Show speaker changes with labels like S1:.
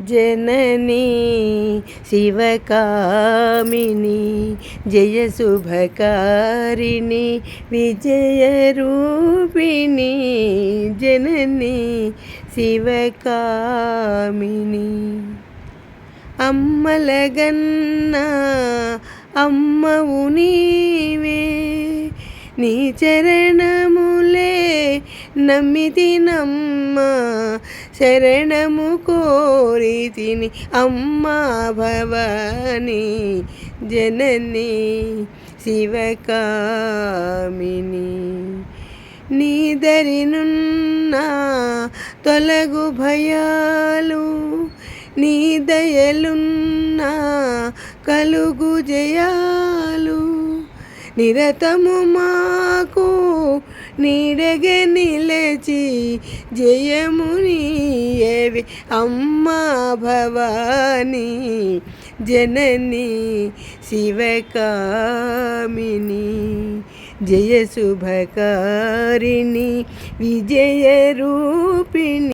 S1: జననీ శివకామిని జయ శుభకారిణి విజయరూపిణి జననీ శివకామిని. అమ్మలగన్న అమ్మవు నీవే నీ చరణములే నమ్మితినమ్మ శరణము కో తిని అమ్మా భవాని జనని శివకామిని. నీదరినున్న తొలగు భయాలు నీ దయలున్నా కలుగు జయాలు. నిరతము మా నీడగ నిలచి జయమునియవి అమ్మా భవాని జనని శివకామిని జయ శుభకారిణి విజయ రూపిణి.